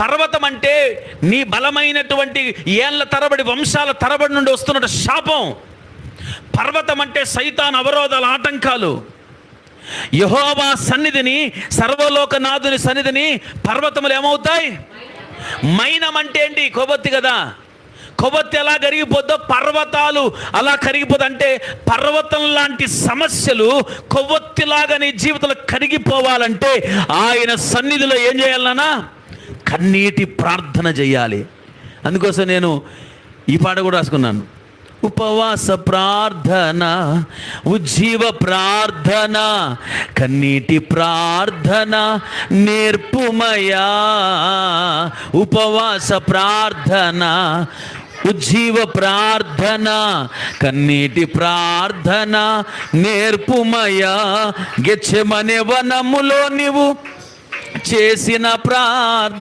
పర్వతం అంటే నీ బలమైనటువంటి ఏళ్ళ తరబడి వంశాల తరబడి నుండి వస్తున్న శాపం. పర్వతం అంటే సైతాన్ అవరోధాల ఆటంకాలు. యహోవా సన్నిధిని సర్వలోకనాథుని సన్నిధిని పర్వతములు ఏమవుతాయి? మైనం అంటే ఏంటి? కొవ్వొత్తి కదా. కొవ్వొత్తి ఎలా కరిగిపోద్దో? పర్వతాలు అలా కరిగిపోదు అంటే పర్వతం లాంటి సమస్యలు కొవ్వొత్తిలాగా నీ జీవితంలో కరిగిపోవాలంటే ఆయన సన్నిధిలో ఏం చేయాలన్నా కన్నీటి ప్రార్థన చేయాలి. అందుకోసం నేను ఈ పాట కూడా రాసుకున్నాను. ఉపవాస ప్రార్థన ఉజ్జీవ ప్రార్థన కన్నీటి ప్రార్థన నేర్పుమయా. ఉపవాస ప్రార్థన ఉజ్జీవ ప్రార్థన కన్నీటి ప్రార్థన నేర్పుమయా. గెచ్చమనే వనములో నీవు చేసిన ప్రార్థన